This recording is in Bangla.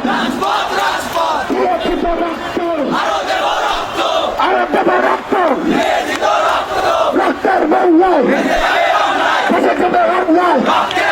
ট্রান্সপোর্ট ট্রান্সপোর্ট সুরক্ষিত রক্ত আরও দেব রক্ত আরও দেব রক্ত নিয়োজিত রক্ত রক্তের বাংলায় রক্তের বাংলায়